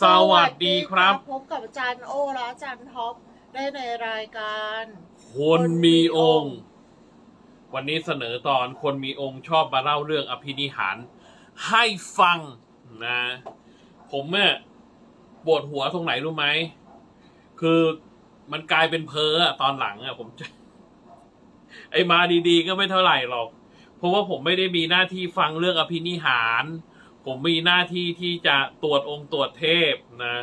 สวัสดีครับ พบกับอาจารย์โอและอาจารย์ท็อปได้ในรายการ คนมีองค์ วันนี้เสนอตอนคนมีองค์ชอบมาเล่าเรื่องอภินิหาร ให้ฟังนะ ผมเนี่ยปวดหัวตรงไหนรู้ไหม คือมันกลายเป็นเพ้ออะตอนหลังอะผมจะไอ้มาดีๆ ก็ไม่เท่าไหร่หรอก เพราะว่าผมไม่ได้มีหน้าที่ฟังเรื่องอภินิหาร ผมมีหน้าที่ที่จะตรวจองค์ตรวจเทพนะ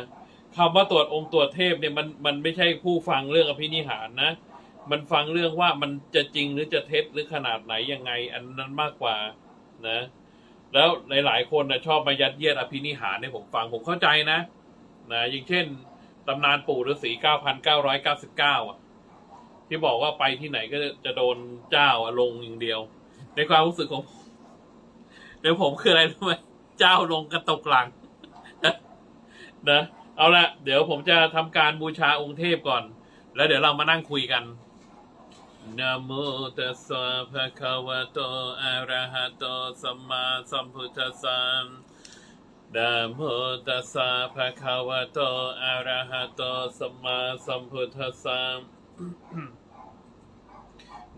คำว่าตรวจองค์ตรวจเทพเนี่ยมันมันไม่ใช่ผู้ฟังเรื่องอภินิหารนะ มันฟังเรื่องว่ามันจะจริงหรือจะเท็จหรือขนาดไหนยังไง อันนั้นมากกว่านะ แล้วหลายๆคนนะชอบมายัดเยียดอภินิหารให้ผมฟังผมเข้าใจนะนะอย่างเช่นตำนานปู่ฤาษี9,999อะที่บอกว่าไปที่ไหนก็จะโดนเจ้าลงอย่างเดียว ในความรู้สึกของผมเดี๋ยวผมคืออะไรรู้ไหม เจ้าลงกระตกหลังนะเอาละเดี๋ยวผมจะทำการบูชาองค์เทพก่อน แล้วเดี๋ยวเรามานั่งคุยกันนะโมตัสสะภะคะวะโตอะระหะโตสัมมาสัมพุทธัสสะนะโมตัสสะภะคะวะโตอะระหะโตสัมมาสัมพุทธัสสะ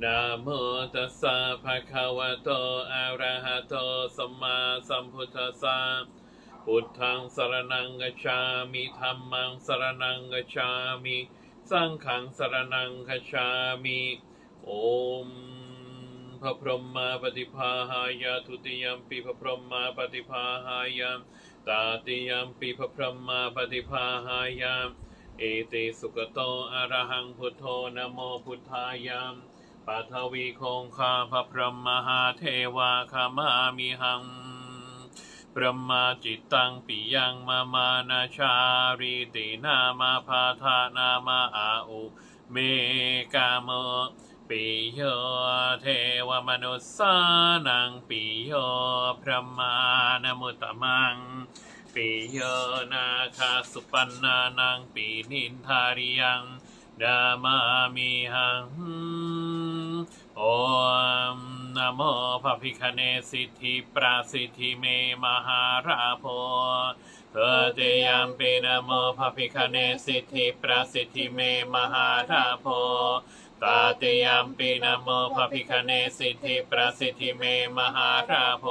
นะโมตัสสะภะคะวะโต อะระหะโต สัมมาสัมพุทธัสสะ พุทธังสรณังกัจฉามิธัมมังสรณังกัจฉามิ สังฆังสรณังคัจฉามิ โอมพระพรหมาปฏิภาหายะทุติยมปีพระพรหมาปฏิภาหายะตาติยมปีพระพรหมาปฏิภาหายะเอติสุกโตอะระหังพุทโธนะโมพุทธายะ ปัทวีคงคาพระพรหมหาเทวาคามามิหังพระมาจิตตังปิยังมามานาชาริตินามาพาธานามาอาอุเมกามะปิโยเทวมนุสสานังปิโยพระมานมุตตมังปิโยนาคาสุปันนานังปีนินทาริยังดามามิหัง พิคเนสิทธิปราสิทธิเมมหาราโพเอเตยามปีนะโมพระพิคเนสิทธิปราสิทธิเมมหาราโพตาเตยามปีนะโมพระพิคเนสิทธิปราสิทธิเมมหาราโพ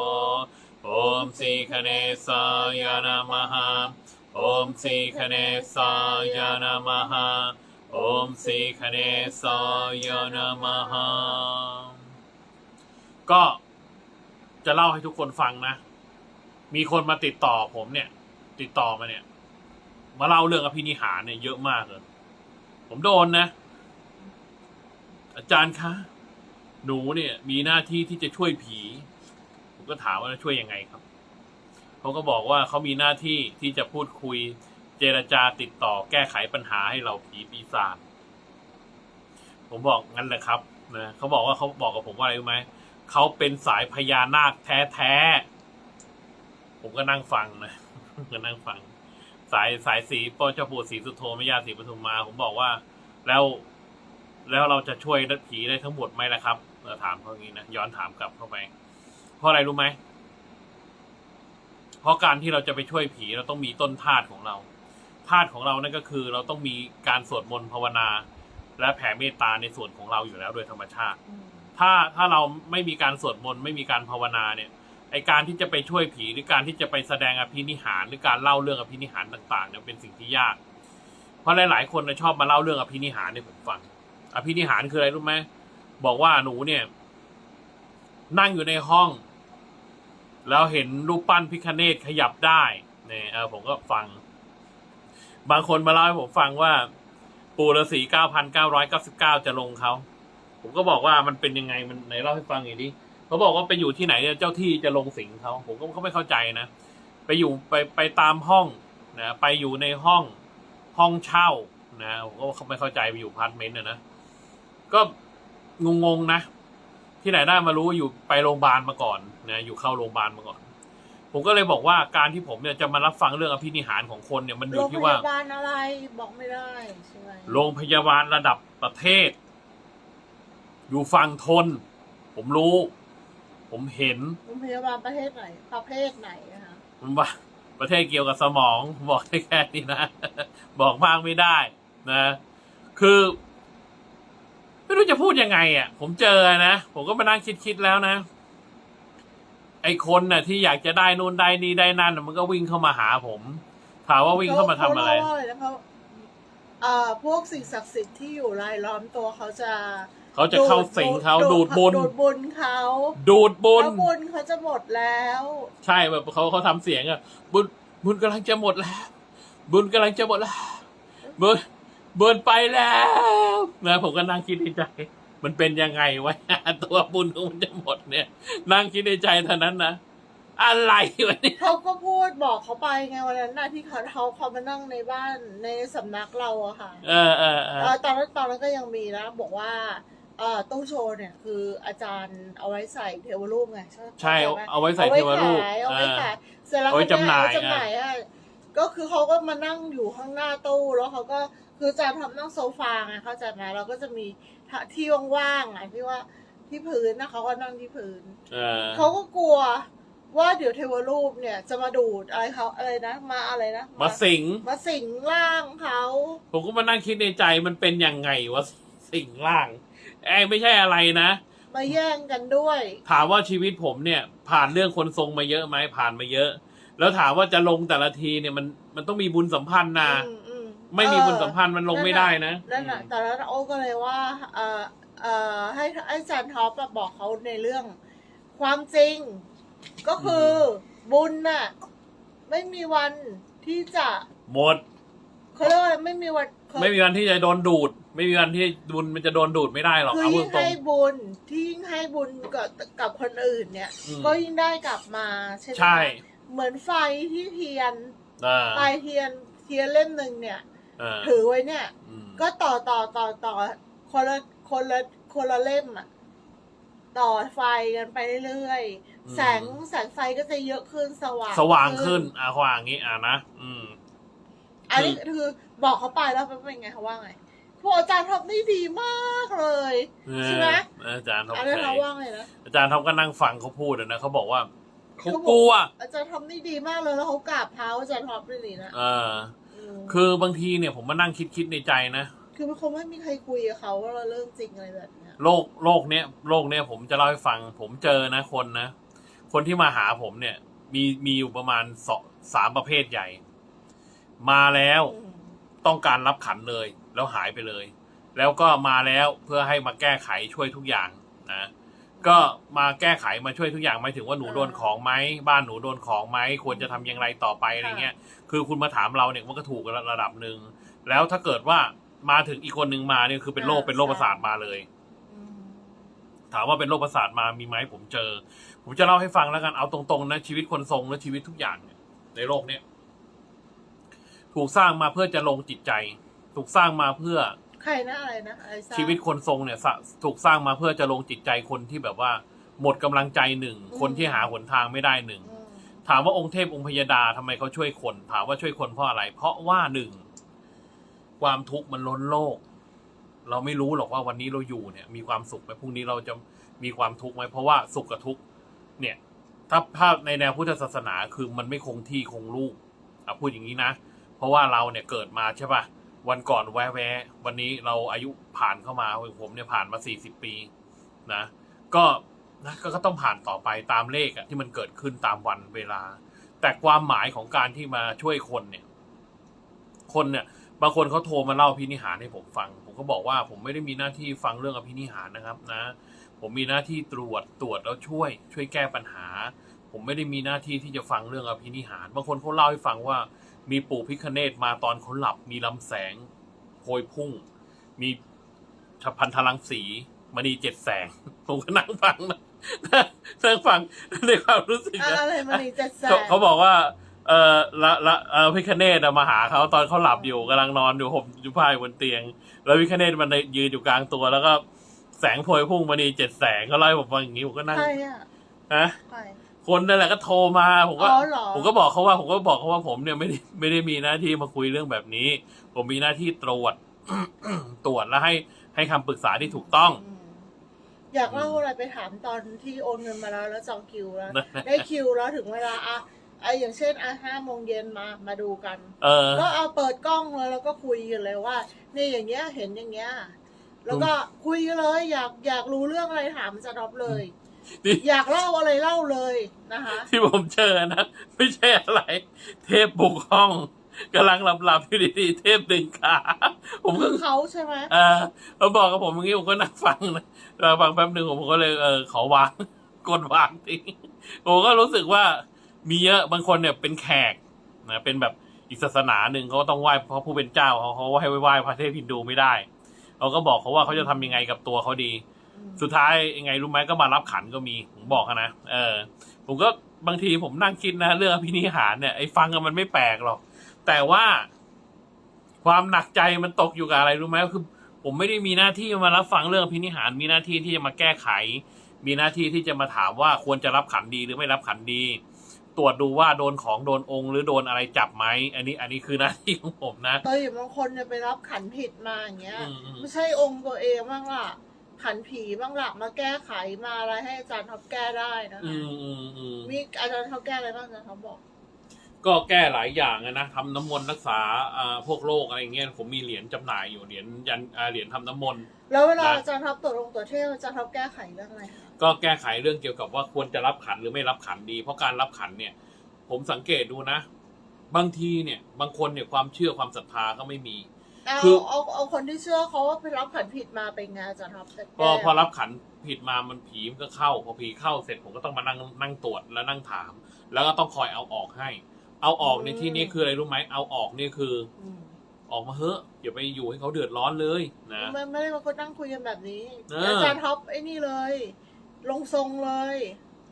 โอมสีคเนสายานามหาโอมสีคเนสายานามหาโอมสีคเนสายานามหาก็ จะเล่าให้ทุกคนฟังนะ มีคนมาติดต่อผมเนี่ย ติดต่อมาเนี่ย มาเล่าเรื่องอภินิหารเนี่ยเยอะมากเลย ผมโดนนะ อาจารย์คะ หนูเนี่ย มีหน้าที่ที่จะช่วยผี ผมก็ถามว่าช่วยยังไงครับ เขาก็บอกว่าเขามีหน้าที่ที่จะพูดคุยเจรจาติดต่อแก้ไขปัญหาให้เราผีปีศาจผมบอกงั้นแหละครับนะเขาบอกว่าเขาบอกกับผมว่าอะไรรู้ไหมเขาเป็นสายพญานาคแท้ๆ ผมก็นั่งฟังนะก็นั่งฟัง สายสายสีพ่อเจ้าปู่ศรีสุโธแม่ย่าศรีปทุมมา ผมบอกว่า แล้วแล้วเราจะช่วยผีได้ทั้งหมดไหมล่ะครับเราถามเขาอย่างนี้นะย้อนถามกลับเข้าไปเพราะอะไรรู้ไหมเพราะการที่เราจะไปช่วยผีเราต้องมีต้นธาตุของเราธาตุของเรานั่นก็คือเราต้องมีการสวดมนต์ภาวนา และแผ่เมตตาในส่วนของเราอยู่แล้วโดยธรรมชาติ ถ้าถ้าเราไม่มีการสวดมนต์ไม่มีการภาวนาเนี่ยไอการที่จะไปช่วยผีหรือการที่จะไปแสดงอภินิหาร หรือการเล่าเรื่องอภินิหารต่างๆเนี่ยเป็นสิ่งที่ยาก เพราะหลาย ๆ คนชอบมาเล่าเรื่องอภินิหารให้ผมฟัง อภินิหารคืออะไรรู้ไหมบอกว่าหนูเนี่ย นั่งอยู่ในห้อง แล้วเห็นรูปปั้นพิคเนตขยับได้เนี่ยเออผมก็ฟัง บางคนมาเล่าให้ผมฟังว่า ปู่ฤาษีเก้าพันเก้าร้อยเก้าสิบเก้าจะลงเขา ผมก็บอกว่ามันเป็นยังไงมันไหนเล่าให้ฟังอีกดิเขาบอกว่าไปอยู่ที่ไหนเนี่ยเจ้าที่จะลงสิงเขาผมก็เขาไม่เข้าใจนะ ไปอยู่ไปไปตามห้องนะไปอยู่ในห้องห้องเช่านะผมก็เขาไม่เข้าใจไปอยู่พาร์ทเมนต์นะนะก็งงๆนะ ที่ไหนได้มารู้ว่าอยู่ไปโรงพยาบาลมาก่อนนะอยู่เข้าโรงพยาบาลมาก่อน ผมก็เลยบอกว่าการที่ผมเนี่ยจะมารับฟังเรื่องอภินิหารของคนเนี่ยมันอโรยู่งพที่ว่ายาบาลอะไรบอกไม่ได้ใช่ไหมโรงพยาบาลระดับประเทศ อยู่ฝั่งทน ผมรู้ ผมเห็นโรงพยาบาลประเทศไหน ประเภทไหนนะคะผมว่าประเทศเกี่ยวกับสมองบอกได้แค่นี้นะ บอกมากไม่ได้นะ คือ ไม่รู้จะพูดยังไงอะ ผมเจอนะ ผมก็มานั่งคิดๆแล้วนะ ไอคนน่ะ ที่อยากจะได้นู่นได้นี่ได้นั่นน่ะมันก็วิ่งเข้ามาหาผม ถามว่าวิ่งเข้ามาทำอะไร เขาเล่าว่าอะไรนะเขาเอ่อพวกสิ่งศักดิ์สิทธิ์ที่อยู่รายล้อมตัวเขาจะ เขาจะเข้าสิงเขาดูดบุญดูดบุญเขาดูดบุญแล้วบุญเขาจะหมดแล้ว ใช่แบบเขาเขาทำเสียงอะบุญบุญกำลังจะหมดแล้ว บุญกำลังจะหมดแล้วบุญบุญไปแล้วนะผมก็นั่งคิดในใจ มันเป็นยังไงวะตัวบุญของมันจะหมดเนี่ย นั่งคิดในใจเท่านั้นนะอะไรวะเนี่ยเขาก็พูดบอกเขาไปไงวันนั้นน่ะที่เขาเขาเขามานั่งในบ้านในสำนักเราอะค่ะ เออเออเออเอ่อตอนนั้นตอนนั้นก็ยังมีนะบอกว่า เอ่อตู้โชว์เนี่ยคืออาจารย์เอาไว้ใส่เทวรูปไงใช่เข้าใจไหมเอาไว้ใส่เทวรูปเอาไว้อ่าขายเสร็จแล้วเอาไว้จำหน่ายเอจำหน่ายอะก็คือเขาก็มานั่งอยู่ข้างหน้าตู้แล้วเขาก็คืออาจารย์ทำนั่งโซฟาไงเข้าใจไหมเราก็จะมีที่ว่างๆอะที่ว่าที่พื้นนะเขาก็นั่งที่พื้นเออเขาก็กลัวว่าเดี๋ยวเทวรูปเนี่ยจะมาดูดอะไรเขาอะไรนะมาอะไรนะมาสิงมาสิงร่างเขาผมก็มานั่งคิดในใจมันเป็นยังไงวะสิ่งล่าง ไอ้ไม่ใช่อะไรนะ มาแย่งกันด้วย ถามว่าชีวิตผมเนี่ย ผ่านเรื่องคนทรงมาเยอะไหมผ่านมาเยอะ แล้วถามว่าจะลงแต่ละทีเนี่ยมันมันต้องมีบุญสัมพันธ์นะ อืมอืมไม่มีเออบุญสัมพันธ์มันลงไม่ได้นะ นั่นน่ะแต่แล้วโอ้ก็เลยว่าเอ่อเอ่อให้ให้อาจารย์ท็อปอะบอกเขาในเรื่อง ความจริง ก็คืออบุญน่ะ ไม่มีวันที่จะหมดเขาเรียกว่าไม่มีวันเขาไม่มีวันที่จะโดนดูด ไม่มีวันที่บุญมันจะโดนดูดไม่ได้หรอกคือเอาพูยิ่ดงตรง ให้บุญที่ยิ่งให้บุญกับกับคนอื่นเนี่ย อืม ก็ยิ่งได้กลับมาใช่ไหมใช่เหมือนไฟที่เทียนอ่าปลายเทียนเทียนเล่มหนึ่งเนี่ยอ่าถือไว้เนี่ย อืมก็ต่อต่อต่อต่อคนละคนละคนละเล่มอะต่อไฟกันไปเรื่อยๆแสงแสงไฟก็จะเยอะขึ้นสว่างสว่างขึ้นอ่าสว่างอย่างงี้อ่านะอืม อันนี้คือบอกเขาไปแล้วเป็นไงเขาว่าไง พวกอาจารย์ทำได้ดีมากเลยใช่ไหมเอออาจารย์ท็อปอันนี้นชัเขายว่าไงนะ อาจารย์ท็อปก็นั่งฟังเขาพูดอะนะเขาบอกว่าเขาเขาบอก กลัวอาจารย์ทำได้ดีมากเลยแล้วเขากราบเท้าอาจารย์ท็อปด้วยนี่นะเออ มคือบางทีเนี่ยผมมานั่งคิดคิดในใจนะคือมันคงไม่มีใครคุยกับเขาว่าเราเรื่องจริงอะไรแบบเนี้ยโลกโลกเนี้ยโลกเนี้ยผมจะเล่าให้ฟัง ผมเจอนะคนนะ คนที่มาหาผมเนี่ย มีมีอยู่ประมาณสองสามประเภทใหญ่ มาแล้วอืมต้องการรับขันเลย แล้วหายไปเลย แล้วก็มาแล้วเพื่อให้มาแก้ไขช่วยทุกอย่างนะก็มาแก้ไขมาช่วยทุกอย่างหมายถึงว่าหนูโดนของไหมบ้านหนูโดนของไหมควรจะทำอย่างไรต่อไปอะไรเงี้ย คือคุณมาถามเราเนี่ยมันก็ถูกระดับหนึ่งแล้วถ้าเกิดว่ามาถึงอีกคนหนึ่งมาเนี่ยคือเป็นโรคเป็นโรคประสาทมาเลย อืมถามว่าเป็นโรคประสาทมามีไหมผมเจอ ผมจะเล่าให้ฟังแล้วกันเอาตรงๆนะชีวิตคนทรงและชีวิตทุกอย่างเนี่ยในโลกเนี้ยถูกสร้างมาเพื่อจะลงจิตใจ ถูกสร้างมาเพื่อใครนะอะไรนะอะไรสร้างชีวิตคนทรงเนี่ยสะถูกสร้างมาเพื่อจะลงจิตใจคนที่แบบว่า หมดกำลังใจหนึ่งอืมคนที่หาหนทางไม่ได้หนึ่ง อืมถามว่าองค์เทพองค์พยดาทำไมเขาช่วยคน ถามว่าช่วยคนเพราะอะไร เพราะว่าหนึ่งความทุกข์มันล้นโลก เราไม่รู้หรอกว่าวันนี้เราอยู่เนี่ย มีความสุขไหมพรุ่งนี้เราจะมีความทุกข์ไหมเพราะว่าสุขกับทุกข์เนี่ย ถ้าถ้าในแนวพุทธศาสนาคือมันไม่คงที่คงรูปอะพูดอย่างนี้นะ เพราะว่าเราเนี่ยเกิดมาใช่ป่ะ วันก่อนแวะแวะวันนี้เราอายุผ่านเข้ามาผมเนี่ยผ่านมาสี่สิบปีนะก็นะก็ก็ต้องผ่านต่อไปตามเลขอะที่มันเกิดขึ้นตามวันเวลา แต่ความหมายของการที่มาช่วยคนเนี่ย คนเนี่ย บางคนเขาโทรมาเล่าอภินิหารให้ผมฟัง ผมก็บอกว่าผมไม่ได้มีหน้าที่ฟังเรื่องอภินิหารนะครับนะ ผมมีหน้าที่ตรวจตรวจแล้วช่วย ช่วยแก้ปัญหา ผมไม่ได้มีหน้าที่ที่จะฟังเรื่องอภินิหาร บางคนเขาเล่าให้ฟังว่า มีปู่พิคเนตมาตอนเขาหลับ มีลำแสงโพยพุ่ง มีชพันธลังสีมณีเจ็ดแสง ผมก็นั่งฟังนะนั่งฟังในความรู้สึกอะนะอะไรมันนี่จะแสเขาบเขาบอกว่า เออละละเออพิคเนตอะมาหาเขาตอนเขาหลับอยู่กำลังนอนอยู่ผมอยู่ผ้าอยู่บนเตียง แล้วพิคเนตมันยืนอยู่กลางตัวแล้วก็แสงโพยพุ่งมณีเจ็ดแสงเขาเล่าให้ผมฟังอย่างนี้ผมก็นั่งใครอะนะใคร คนนั่นแหละก็โทรมาผมก็อ๋อเหรอ ผมก็บอกเขาว่า ผมก็บอกเขาว่าผมเนี่ยไม่ได้ไม่ได้มีหน้าที่มาคุยเรื่องแบบนี้ ผมมีหน้าที่ตรวจ ตรวจแล้วให้ให้คำปรึกษาที่ถูกต้องมอยากเล่าอะไรไปถามตอนที่โอนเงินมาแล้วแล้วจองคิวแล้วนะได้คิวแล้วถึงเวลาอะไออย่างเช่นอะห้าโมงเย็นมามาดูกัน เออ ก็เอาเปิดกล้องเลยแล้วก็คุยกันเลยว่านี่อย่างเงี้ยเห็นอย่างเงี้ยแล้วก็คุยกันเลยอยากอยากรู้เรื่องอะไรถามอาจารย์ท็อปเลย นี่อยากเล่าอะไรเล่าเลยนะคะที่ผมเจอนะ ไม่ใช่อะไร เทพบุกห้องกำลังหลับๆอยู่ดีๆเทพดึงขา ผมก็คือเขาใช่ไหมเออเขาบอกกับผมอย่างนี้ผมก็นั่งฟังนะเราฟังแป๊บหนึ่งผมก็เลยเออขอวางกดวางทิ้งผมก็รู้สึกว่ามีเยอะบางคนเนี่ยเป็นแขกนะเป็นแบบอีกศาสนาหนึ่งเขาก็ต้องไหว้เพราะผู้เป็นเจ้าเขาเขาให้ไหว้พระเทพฮินดูไม่ได้เขาก็บอกเขาว่าเขาจะทำยังไงกับตัวเขาดีอืม สุดท้ายยังไงรู้ไหมก็มารับขันก็มีผมบอกอะนะเออ ผมก็บางทีผมนั่งคิดนะ เรื่องอภินิหารเนี่ยไอ้ฟังกันมันไม่แปลกหรอก แต่ว่าความหนักใจมันตกอยู่กับอะไรรู้ไหมก็คือ ผมไม่ได้มีหน้าที่มารับฟังเรื่องอภินิหาร มีหน้าที่ที่จะมาแก้ไข มีหน้าที่ที่จะมาถามว่าควรจะรับขันดีหรือไม่รับขันดี ตรวจดูว่าโดนของโดนองค์ หรือโดนอะไรจับไหมอันนี้ อันนี้คือหน้าที่ของผมนะเคยอยู่บางคนเนี่ยไปรับขันผิดมาอย่างเงี้ยอืมอืมไม่ใช่องค์ตัวเองบ้างล่ะ ขันผีบ้างล่ะมาแก้ไขมาอะไรให้อาจารย์ท็อปแก้ได้นะอืคะมอืมอืมมีอาจารย์ท็อปแก้อะไรบ้างอาจารย์ท็อปบอก ก็แก้หลายอย่างอะนะทำน้ำมนต์รักษาอ่าพวกโรคอะไรเงี้ยผมมีเหรียญจำหน่ายอยู่เหรียญยันอ่าเหรียญทำน้ำมนต์ แล้วเวลานะ อาจารย์ท็อปตรวจลงตรวจเทพอาจารย์ท็อปแก้ไขเรื่องอะไรคะก็แก้ไขเรื่องเกี่ยวกับว่าควรจะรับขันหรือไม่รับขันดี เพราะการรับขันเนี่ย ผมสังเกตดูนะ บางทีเนี่ย บางคนเนี่ยความเชื่อความศรัทธาก็ไม่มี เอาคือ เอาเอาคนที่เชื่อเขาว่าไปรับขันผิดมาเป็นไงอาจารย์ท็อปจะพอแก้พอรับขันผิดมามันผีมันก็เข้า พอผีเข้าเสร็จผมก็ต้องมานั่งนั่งตรวจแล้วนั่งถาม แล้วก็ต้องคอยเอาออกให้ เอาออกในที่นี้คืออะไรรู้ไหมเอาออกนี่คือ อืมออกมาเฮ้อะอย่าไปอยู่ให้เขาเดือดร้อนเลยนะ ไม่ไม่ได้มาคนนั่งคุยกันแบบนี้เอออ อาจารย์ท็อปไอ้นี่เลย ลงทรงเลย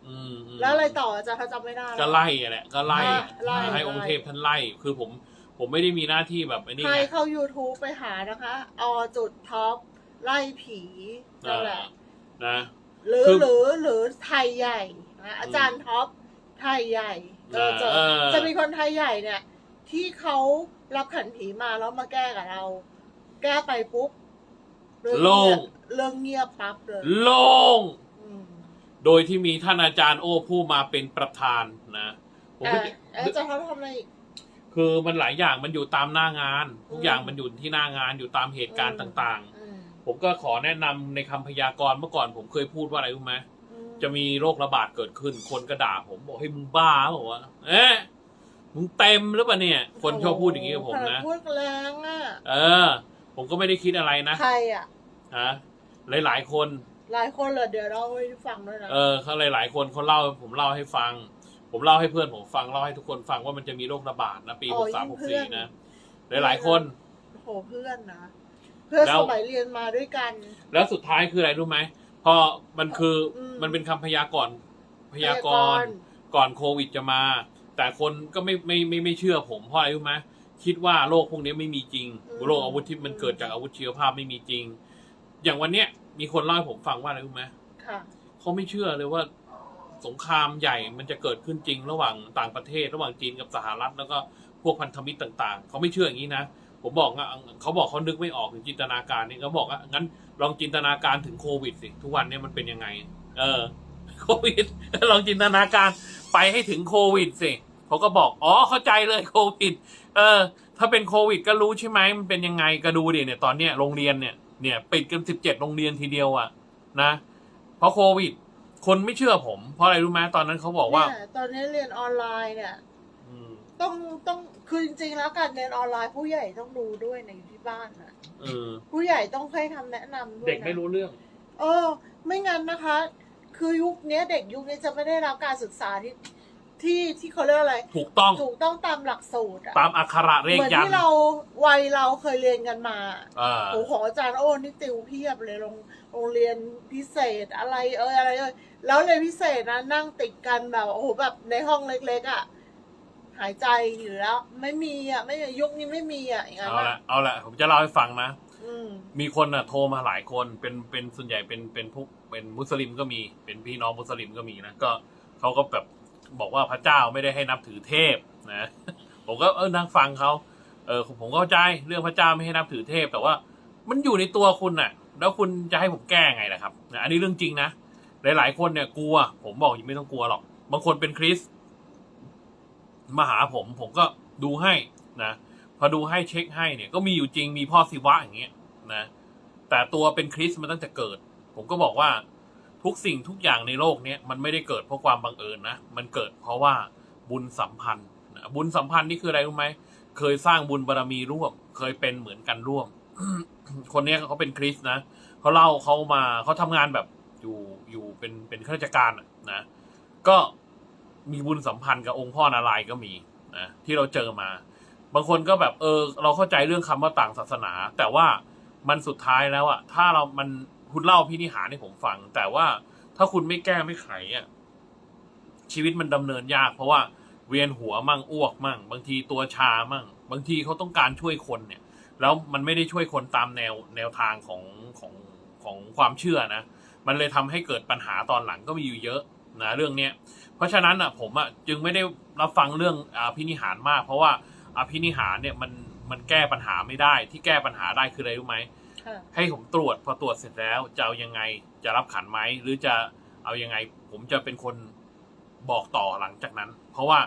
อืมอืมแล้วอะไรต่ออาจารย์เขาจำไม่ได้ ก็ไล่อะแหละก็ไล่อะไล่ไล่ให้องค์เทพท่านไล่คือผม ผมไม่ได้มีหน้าที่แบบไอ้นี่ใครไง เข้า YouTube ไปหานะคะอจุดท็อปไล่ผีนั่นแหละนะ หรือคือหรือหรือไทยใหญ่นะอาจารย์ท็อปไทยใหญ่เออจะเออ จะมีคนไทยใหญ่เนี่ย ที่เขารับขันผีมาแล้วมาแก้กับเรา แก้ไปปุ๊บเรื่องโล่เงียงบเรื่องเงียบปั๊บเลยโล่ง อืมโดยที่มีท่านอาจารย์โอ้ผู้มาเป็นประธานนะผมอะก็อาจารย์ท็อปทำอะไรอีก คือมันหลายอย่างมันอยู่ตามหน้างาน ทุกอืมอย่างมันอยู่ที่หน้างานอยู่ตามเหตุการณ์อืมต่างอืมๆผมก็ขอแนะนำในคำพยากรณ์เมื่อก่อนผมเคยพูดว่าอะไรรู้ไหมอืมจะมีโรคระบาดเกิดขึ้น คนก็ด่าผมบอกให้ยมึงบ้าบอกว่าเอ๊ะมึงเต็มหรือเปล่าเนี่ย คนชอบพูดอย่างนี้กับผมขนานะดพูดแรงอะเออ ผมก็ไม่ได้คิดอะไรนะใครอะฮะหลายๆคน หลายคนเลยเดี๋ยวเราไปฟังด้วยนะเออเขาหลายๆคนเขาเล่าผมเล่าให้ฟัง ผมเล่าให้เพื่อนผมฟังเล่าให้ทุกคนฟังว่ามันจะมีโรคระบาดนะปีหกสามหกสี่นะ หลายๆคน โอ้โหเพื่อนนะเพื่อนแล้สวมัยเรียนมาด้วยกัน แล้วสุดท้ายคืออะไรรู้ไหมพอมันคืออม มันเป็นคำพยากรณ์พยากรณ์ ก่อนโควิดจะมา แต่คนก็ไม่ไม่ไม่ไม่เชื่อผมเพราะอะไรรู้ไหมคิดว่าโรคพวกนี้ไม่มีจริงโรคอาวุธที่มันเกิดจากอาวุธชีวภาพไม่มีจริง อย่างวันเนี้ยมีคนเล่าให้ผมฟังว่าอะไรรู้ไหมค่ะ เขาไม่เชื่อเลยว่า สงครามใหญ่มันจะเกิดขึ้นจริงระหว่างต่างประเทศ ระหว่างจีนกับสหรัฐ แล้วก็พวกพันธมิตรต่าง ๆ เขาไม่เชื่ออย่างนี้นะผมบอกว่าเขาบอกเขานึกไม่ออกถึงจินตนาการนี่เขาบอกว่างั้นลองจินตนาการถึงโควิดสิทุกวันนี้มันเป็นยังไง เออโควิดลองจินตนาการไปให้ถึงโควิดสิเขาก็บอกอ๋อเข้าใจเลยโควิด เออ ถ้าเป็นโควิด ก็รู้ใช่ไหมมันเป็นยังไงก็ดูดิเนี่ยตอนเนี้ยโรงเรียนเนี่ยเนี่ยปิดกันสิบเจ็ดโรงเรียนทีเดียวอะนะ เพราะโควิด คนไม่เชื่อผม เพราะอะไรรู้ไหมตอนนั้นเขาบอกว่า เนี่ยตอนนี้เรียนออนไลน์เนี่ย อืมต้องต้องคือจริงๆแล้วการเรียนออนไลน์ผู้ใหญ่ต้องดูด้วยในะอยู่ที่บ้านนะเออผู้ใหญ่ต้องให้คำแนะนำด้วยนะเด็กไม่รู้เรื่อง เออ ไม่งั้นนะคะ คือยุคเนี้ยเด็กยุคนี้จะไม่ได้รับการศึกษาที่ ที่ที่เขาเรียกอะไร ถูกต้องถูกต้องตามหลักสูตรอะตามอักขระเลขเหมือนยันที่เราวัยเราเคยเรียนกันมาเออโอ้โหอาจารย์โอ้นี่ติวเพียบเลยโรงโรงเรียนพิเศษอะไรเอ่ยอะไรเอ่ยแล้วเรียนพิเศษนะนั่งติดกันแบบโอ้โหแบบในห้องเล็ก ๆอะหายใจอยู่แล้ว ไม่มีอะไม่มียุคนี้ไม่มีอะอย่างนั้นเอาอะละเอาละผมจะเล่าให้ฟังนะอืมมีคนอะโทรมาหลายคนเป็นเป็นส่วนใหญ่เป็นเป็นพวกเป็นมุสลิมก็มี เป็นพี่น้องมุสลิมก็มีนะก็เขาก็แบบ บอกว่าพระเจ้าไม่ได้ให้นับถือเทพนะผมก็เออนั่งฟังเขาเออผมเข้าใจเรื่องพระเจ้าไม่ให้นับถือเทพ แต่ว่ามันอยู่ในตัวคุณน่ะ แล้วคุณจะให้ผมแก้ไงล่ะครับนะอันนี้เรื่องจริงนะหลายๆคนเนี่ยกลัว ผมบอกยังไม่ต้องกลัวหรอก บางคนเป็นคริสมาหาผมผมก็ดูให้นะพอดูให้เช็คให้เนี่ยก็มีอยู่จริงมีพ่อศิวะอย่างเงี้ยนะแต่ตัวเป็นคริสมาตั้งแต่เกิด ผมก็บอกว่า ทุกสิ่งทุกอย่างในโลกนี้มันไม่ได้เกิดเพราะความบังเอิญนะ มันเกิดเพราะว่าบุญสัมพันธ์นะบุญสัมพันธ์นี่คืออะไรรู้ไหมเคยสร้างบุญบารรมีร่วม เคยเป็นเหมือนกันร่วม คนนี้เขาเป็นคริสนะเขาเล่าเขามาเขาทำงานแบบอยู่อยู่เป็นเป็นข้าราชการนะก็มีบุญสัมพันธ์กับองค์พ่อนารายก็มีนะที่เราเจอมา บางคนก็แบบเออ เราเข้าใจเรื่องคำว่าต่างศาสนา แต่ว่ามันสุดท้ายแล้วอะถ้าเรามัน คุณเล่าพินิหารให้ผมฟัง แต่ว่าถ้าคุณไม่แก้ไม่ไขอะชีวิตมันดำเนินยาก เพราะว่าเวียนหัวมั่งอ้วกมั่ง บางทีตัวชามั่ง บางทีเขาต้องการช่วยคนเนี่ย แล้วมันไม่ได้ช่วยคนตามแนวแนวทางของของของความเชื่อนะ มันเลยทำให้เกิดปัญหาตอนหลังก็มีอยู่เยอะนะเรื่องเนี้ยเพราะฉะนั้นอะผมอะจึงไม่ได้รับฟังเรื่องอาพินิหารมาก เพราะว่าอาพินิหารเนี่ยมันมันแก้ปัญหาไม่ได้ที่แก้ปัญหาได้คืออะไรรู้ไหม ให้ผมตรวจพอตรวจเสร็จแล้วจะเอายังไงจะรับขันไหมหรือจะเอายังไง ผมจะเป็นคนบอกต่อหลังจากนั้น เพราะว่า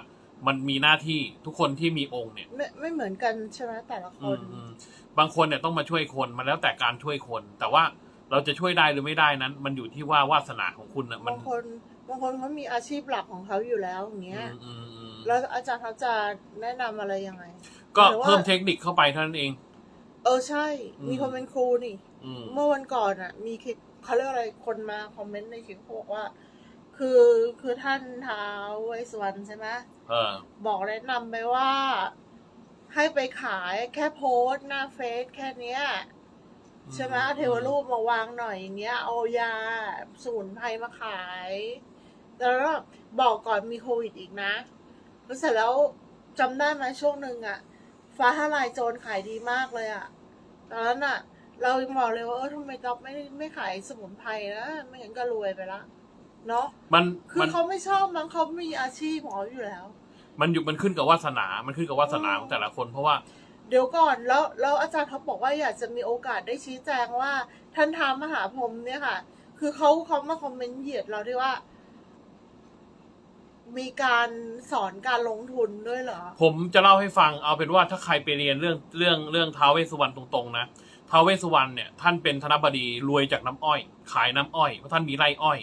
มันมีหน้าที่ทุกคนที่มีองค์เนี่ย ไม่ไม่เหมือนกันใช่ไหมแต่ละคอืนมอืมบางคนเนี่ยต้องมาช่วยคนมันแล้วแต่การช่วยคน แต่ว่าเราจะช่วยได้หรือไม่ได้นั้น มันอยู่ที่ว่าวาสนาของคุณนะมันบางคนบางคนเขามีอาชีพหลักของเขาอยู่แล้วอย่างอืเงี้ยมอืมอืมแล้วอาจารย์เขาจะแนะนำอะไรยังไง ก็หรือว่าเพิ่มเทคนิคเข้าไปเท่านั้นเอง เออใช่อืมมีคนเป็นครูนี่ อืม เมื่อวันก่อนอะ มีคลิปเขาเรียกอะไรคนมาคอมเมนต์ในคลิปเขาบอกว่า คือคือท่านท้าวเวสสวรรณใช่ไหมเออ บอกแนะนำไปว่า ให้ไปขายแค่โพสต์หน้าเฟซแค่เนี้ย ใช่ไหมเอาเทวรูปมาวางหน่อยอย่างเงี้ยเอายาสมุนไพรมาขาย แต่แล้วบอกก่อนมีโควิดอีกนะแล้วเสร็จแล้วจำได้ไหมช่วงหนึ่งอะ ฟ้าทลายโจรขายดีมากเลยอะตอนนั้นอะเรายังบอกเลยว่าเออทำไมต๊อบไม่ไม่ขายสมุนไพรนะไม่งั้นก็รวยไปละเนาะมันคือมันเขาไม่ชอบมั้งเขามีอาชีพของเขาอยู่แล้ว มันอยู่มันขึ้นกับวาสนา มันขึ้นกับวาสนาของแต่ละคนเพราะว่า เดี๋ยวก่อนแล้วแล้วอาจารย์เขาบอกว่าอยากจะมีโอกาสได้ชี้แจงว่าท่านท้ามมหาพรหมเนี่ยค่ะ คือเขาเขามาคอมเมนต์เหยียดเราที่ว่า มีการสอนการลงทุนด้วยเหรอ ผมจะเล่าให้ฟังเอาเป็นว่าถ้าใครไปเรียนเรื่องเรื่องเรื่องท้าวเวสสุวรรณตรงๆนะท้าวเวสสุวรรณเนี่ยท่านเป็นธนบดีรวยจากน้ำอ้อย ขายน้ำอ้อยเพราะท่านมีไร่อ้อย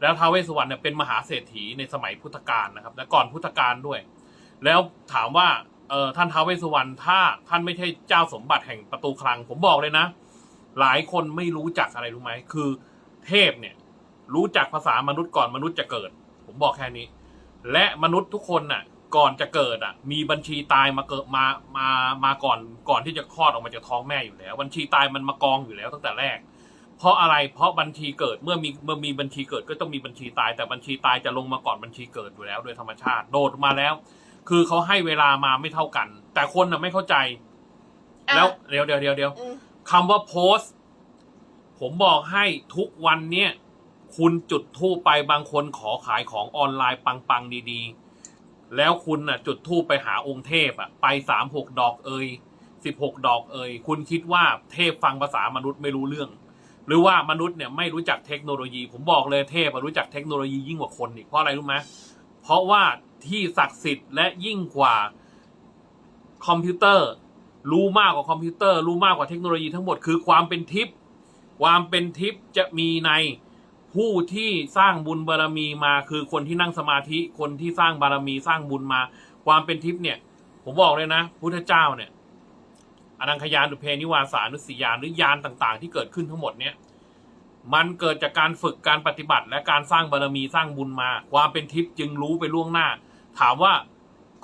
แล้วท้าวเวสสุวรรณเนี่ยเป็นมหาเศรษฐีในสมัยพุทธกาลนะครับ และก่อนพุทธกาลด้วย แล้วถามว่าเออท่านท้าวเวสสุวรรณถ้าท่านไม่ใช่เจ้าสมบัติแห่งประตูคลัง ผมบอกเลยนะ หลายคนไม่รู้จักอะไรรู้ไหมคือ เทพเนี่ยรู้จักภาษามนุษย์ก่อนมนุษย์จะเกิด ผมบอกแค่นี้ และมนุษย์ทุกคนน่ะ ก่อนจะเกิดอะ มีบัญชีตายมาเกิดมามามาก่อนก่อนที่จะคลอดออกมาจากท้องแม่อยู่แล้ว บัญชีตายมันมากองอยู่แล้วตั้งแต่แรก เพราะอะไรเพราะบัญชีเกิดเมื่อมีเมื่อมีบัญชีเกิดก็ต้องมีบัญชีตาย แต่บัญชีตายจะลงมาก่อนบัญชีเกิดอยู่แล้ว โดยธรรมชาติโดดมาแล้ว คือเขาให้เวลามาไม่เท่ากัน แต่คนน่ะไม่เข้าใจอะแล้วเดี๋ยวเดี๋ยวเดี๋ยวเดี๋ยวอืมคำว่าโพสต์ผมบอกให้ทุกวันเนี้ย คุณจุดทูปไปบางคนขอขายของออนไลน์ปังๆดีๆ แล้วคุณน่ะ จุดทูปไปหาองค์เทพอะไปสามหกดอกเอ่ยสิบหกดอกเอ่ยคุณคิดว่าเทพฟังภาษามนุษย์ไม่รู้เรื่อง หรือว่ามนุษย์เนี่ยไม่รู้จักเทคโนโลยี ผมบอกเลยเทพรู้จักเทคโนโลยียิ่งกว่าคนอีกเพราะอะไรรู้ไหมเพราะว่าที่ศักดิ์สิทธิ์และยิ่งกว่าคอมพิวเตอร์ รู้มากกว่าคอมพิวเตอร์ รู้มากกว่าเทคโนโลยีทั้งหมดคือความเป็นทิพย์ความเป็นทิพย์จะมีใน ผู้ที่สร้างบุญบารรมีมาคือคนที่นั่งสมาธิคนที่สร้างบารมีสร้างบุญมา ความเป็นทิพย์เนี่ย ผมบอกเลยนะ พุทธเจ้าเนี่ยอนังคยานุเพนิวาสานุสติยานหรือยานต่างๆ ที่เกิดขึ้นทั้งหมดเนี่ยมันเกิดจากการฝึกการปฏิบัติ และการสร้างบารมีสร้างบุญมา ความเป็นทิพย์จึงรู้ไปล่วงหน้า ถามว่า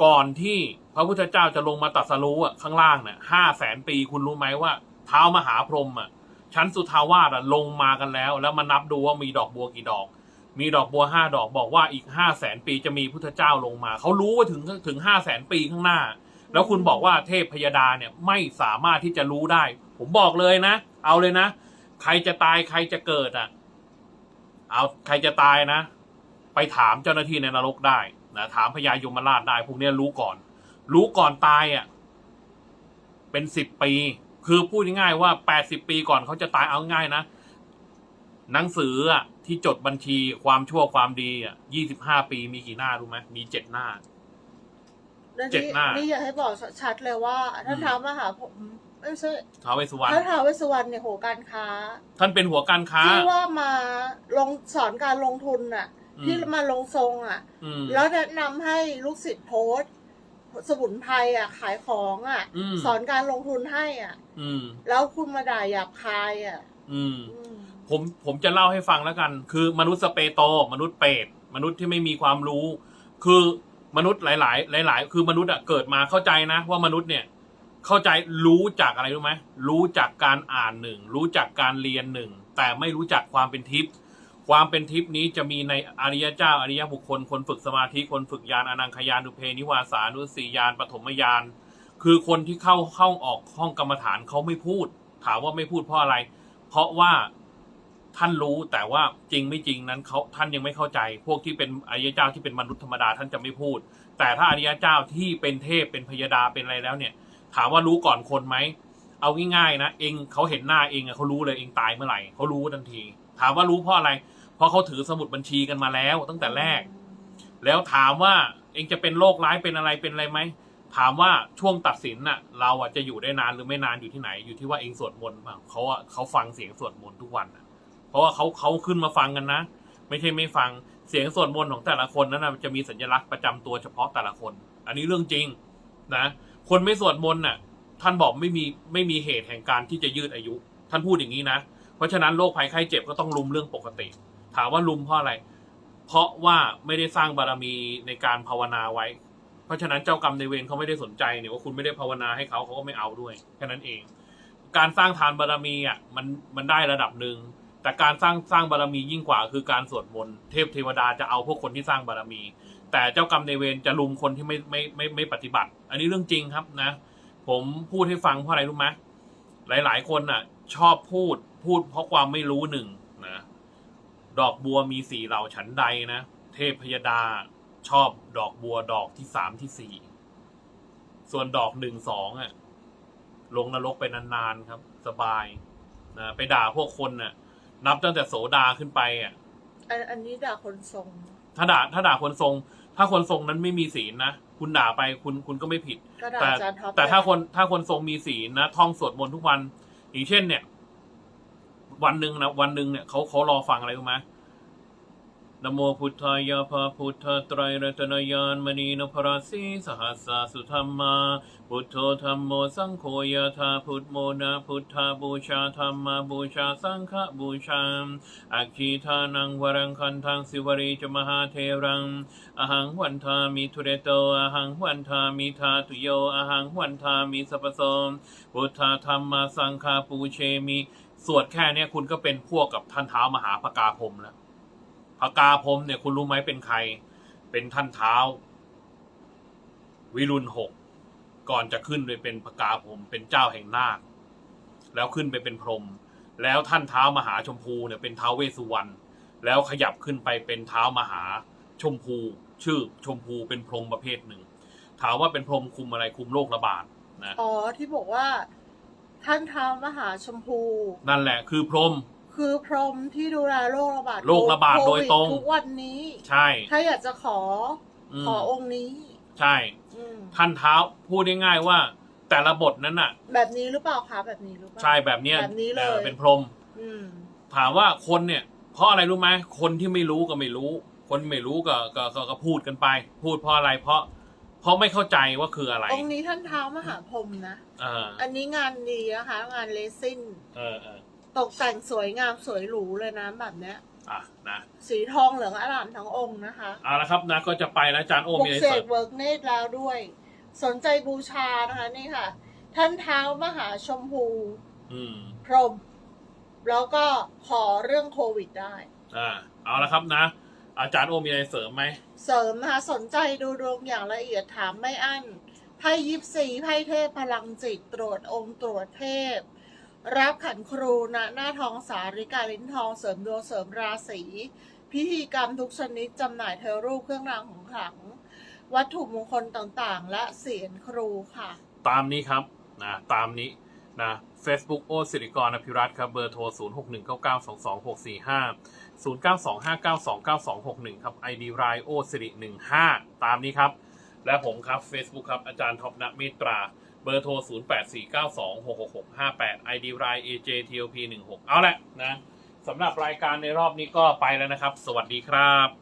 ก่อนที่พระพุทธเจ้าจะลงมาตรัสรู้อะข้างล่างเนี่ยห้าแสนปีคุณรู้ไหมว่า เท้ามหาพรหมอะ ชั้นสุทาวาสอะลงมากันแล้ว แล้วมานับดูว่ามีดอกบัวกี่ดอก มีดอกบัวห้าดอกบอกว่าอีกห้าแสนปีจะมีพุทธเจ้าลงมาเขารู้ว่าถึงถึงห้าแสนปีข้างหน้า แล้วคุณบอกว่าเทพพยดาเนี่ยไม่สามารถที่จะรู้ได้ ผมบอกเลยนะ เอาเลยนะ ใครจะตายใครจะเกิดอะ เอาใครจะตายนะ ไปถามเจ้าหน้าที่ในนรกได้นะถามพญายมราชได้พวกนี้รู้ก่อน รู้ก่อนตายอะเป็นสิบปี คือพูดง่ายๆว่าแปดสิบปีก่อนเขาจะตายเอาง่ายนะ หนังสืออะที่จดบัญชีความชั่วความดีอะยี่สิบห้าปีมีกี่หน้ารู้ไหมมีเจ็ดหน้าแล้วเจ็ดนี่หน้า นี่อยากให้บอกชัดๆเลยว่าท่านอืมท้าวมหาผมไม่ใช่ท้าวเวสสุวรรณท่านท้าวเวสสุวรรณเนี่ยโหการค้า ท่านเป็นหัวการค้าที่ว่ามาลงสอนการลงทุนน่ะอืมที่มาลงทรงอะอืมแล้วแนะนำให้ลูกศิษย์โพสต์ สมุนไพรอะ ขายของอะ อืม สอนการลงทุนให้อะ อืม แล้วคุณมาด่าหยาบคายอะ อืม อืม ผมผมจะเล่าให้ฟังแล้วกัน คือมนุษย์สเปโต มนุษย์เปรตมนุษย์ที่ไม่มีความรู้ คือมนุษย์หลาย ๆ หลาย ๆ คือมนุษย์อะเกิดมาเข้าใจนะ ว่ามนุษย์เนี่ย เข้าใจรู้จากอะไรรู้ไหมรู้จากการอ่านหนึ่งรู้จากการเรียนหนึ่งแต่ไม่รู้จักความเป็นทิพย์ ความเป็นทิพย์นี้จะมีในอริยเจ้าอริยบุคคล คนฝึกสมาธิคนฝึกญาณอนังคยานุเพนิวาสานุสียานปฐมยานคือคนที่เข้าเข้าออกห้องกรรมฐานเขาไม่พูด ถามว่าไม่พูดเพราะอะไร เพราะว่าท่านรู้แต่ว่าจริงไม่จริงนั้นเขาท่านยังไม่เข้าใจ พวกที่เป็นอริยเจ้าที่เป็นมนุษย์ธรรมดาท่านจะไม่พูด แต่ถ้าอริยเจ้าที่เป็นเทพเป็นพยดาเป็นอะไรแล้วเนี่ย ถามว่ารู้ก่อนคนไหมเอาง่ายๆนะเองเขาเห็นหน้าเองเขารู้เลยเองตายเมื่อไหร่เขารู้ทันที ถามว่ารู้เพราะอะไร เพราะเขาถือสมุดบัญชีกันมาแล้ว ตั้งแต่แรก แล้วถามว่าเองจะเป็นโรคร้ายเป็นอะไรเป็นอะไรไหมถามว่าช่วงตัดสินน่ะ เราอะจะอยู่ได้นานหรือไม่นานอยู่ที่ไหน อยู่ที่ว่าเองสวดมนต์เปล่าเขาอะเขาฟังเสียงสวดมนต์ทุกวันน่ะ เพราะว่าเขาเขาขึ้นมาฟังกันนะ ไม่ใช่ไม่ฟังเสียงสวดมนต์ของแต่ละคนนั้นนะจะมีสัญลักษณ์ประจำตัวเฉพาะแต่ละคน อันนี้เรื่องจริงนะ คนไม่สวดมนต์น่ะ ท่านบอกไม่มีไม่มีเหตุแห่งการที่จะยืดอายุ ท่านพูดอย่างนี้นะ เพราะฉะนั้นโรคภัยไข้เจ็บก็ต้องลุมเรื่องปกติ ถามว่าลุมเพราะอะไร เพราะว่าไม่ได้สร้างบารมีในการภาวนาไว้ เพราะฉะนั้นเจ้ากรรมในเวรเขาไม่ได้สนใจเนี่ยว่าคุณไม่ได้ภาวนาให้เขาเขาก็ไม่เอาด้วยแค่นั้นเอง การสร้างทานบารมีอะมันมันได้ระดับหนึ่งแต่การสร้างสร้างบารมียิ่งกว่าคือการสวดมนต์เทพเทวดาจะเอาพวกคนที่สร้างบารมี แต่เจ้ากรรมในเวรจะลุมคนที่ไม่ไม่ไม่ไม่ปฏิบัติ อันนี้เรื่องจริงครับนะ ผมพูดให้ฟังเพราะอะไรรู้ไหมหลาย ๆ คนน่ะ ชอบพูด พูดเพราะความไม่รู้หนึ่งนะดอกบัวมีสีเหล่าฉันใดนะ เทพพยดาชอบดอกบัวดอกที่สามที่สี่ส่วนดอกหนึ่งสองอะ ลงนรกไปนานๆครับ สบายนะไปด่าพวกคนน่ะ นับตั้งแต่โสดาขึ้นไปอะอันอันนี้ด่าคนทรง ถ้าด่าถ้าด่าคนทรง ถ้าคนทรงนั้นไม่มีศีลนะคุณด่าไปคุณคุณก็ไม่ผิดก็ด่าแต่อาจารย์ท็อปแต่ถ้าเลยคนถ้าคนทรงมีศีลนะท่องสวดมนต์ทุกวันอย่างเช่นเนี่ย วันหนึ่งนะวันหนึ่งเนี่ยเขาเขารอฟังอะไรรู้ไหมนะโมพุทธายะพระพุทธไตรรัตนยานมณีนพราสีสหัสสาสุธรรมา พุทโธธรรมโมสังโฆยะธาพุทโมนะพุทธาบูชาธรรมาบูชาสังฆบูชาอักขีทานังวรังคันทังสิวรีจมหาเทรัง อหังวันทามิทุเรโตอหังวันทามิทาตุโยอหังวันทามิสัพโสมพุทธาธรรมาสังฆาปูเชมิ สวดแค่เนี้ยคุณก็เป็นพวกกับท่านเท้ามหาพกาพรมแล้วพกาพรมเนี่ยคุณรู้ไหมเป็นใคร เป็นท่านเท้า วิรุณหกก่อนจะขึ้นไปเป็นพกาพรมเป็นเจ้าแห่งนาคแล้วขึ้นไปเป็นพรมแล้วท่านเท้ามหาชมพูเนี่ยเป็นเท้าเวสุวรรณแล้วขยับขึ้นไปเป็นเท้ามหาชมพู ชื่อชมพูเป็นพรมประเภทหนึ่งถามว่าเป็นพรมคุมอะไรคุมโรคระบาดนะอ๋อที่บอกว่า ท่านท้าวมหาชมพู นั่นแหละคือพรหมคือพรหมที่ดูแลโรคระบาดโรคระบาดโดยตรงโควิทุกวันนี้ ใช่ ถ้าอยากจะขออมขอองค์นี้ ใช่อืมท่านเท้าพูดง่ายๆว่า แต่ละบทนั้นน่ะ แบบนี้หรือเปล่าคะแบบนี้หรือเปล่าใช่แบบเนี้ยแบบนี้เลยออเป็นพรหมอืมถามว่าคนเนี่ย เพราะอะไรรู้ไหมคนที่ไม่รู้ก็ไม่รู้ คนไม่รู้ก็ก็ก็ก็พูดกันไป พูดเพราะอะไรเพราะ เพราะไม่เข้าใจว่าคืออะไร องค์นี้ท่านเท้ามหาพรหมนะ เอออันนี้งานดีนะคะ งานเลซินเออเออตกแต่งสวยงามสวยหรูเลยนะแบบเนี้ย อะนะสีทองเหลืองอร่ามทั้งองค์นะคะเอาละครับนะก็จะไปแล้วอาจารย์โอปลุมีกอะไรเสเสริกมเวิร์กเนตรแล้วด้วย สนใจบูชานะคะนี่ค่ะ ท่านเท้ามหาชมพูอืม พรหมแล้วก็ขอเรื่องโควิดได้ อ่าเอาละครับนะ อาจารย์โอมีอะไรเสริมไหม เสริมนะคะสนใจดูดวงอย่างละเอียดถามไม่อั้นไพ่ยิปซีไพ่เทพพลังจิตตรวจองค์ตรวจเทพ รับขันครูณหน้าทองสาริกาลิ้นทองเสริมดวงเสริมราศีพิธีกรรมทุกชนิดจำหน่ายเทวรูปเครื่องรางของขลัง วัตถุมงคลต่างๆ และเสียนครูค่ะ ตามนี้ครับนะตามนี้นะ Facebook โอสิริกรอภิรัตน์ครับเบอร์โทร 0 6 1 9 9 2 2 6 4 5 0 9 2 5 9 2 9 2 6 1 ครับ ID รายโอสิริ15 ตามนี้ครับ และผมครับ Facebook ครับ อาจารย์ท็อปนักเมตรา เบอร์โทร 0849266658 ID r i AJTOP16 เอาละนะสำหรับรายการในรอบนี้ก็ไปแล้วนะครับ สวัสดีครับ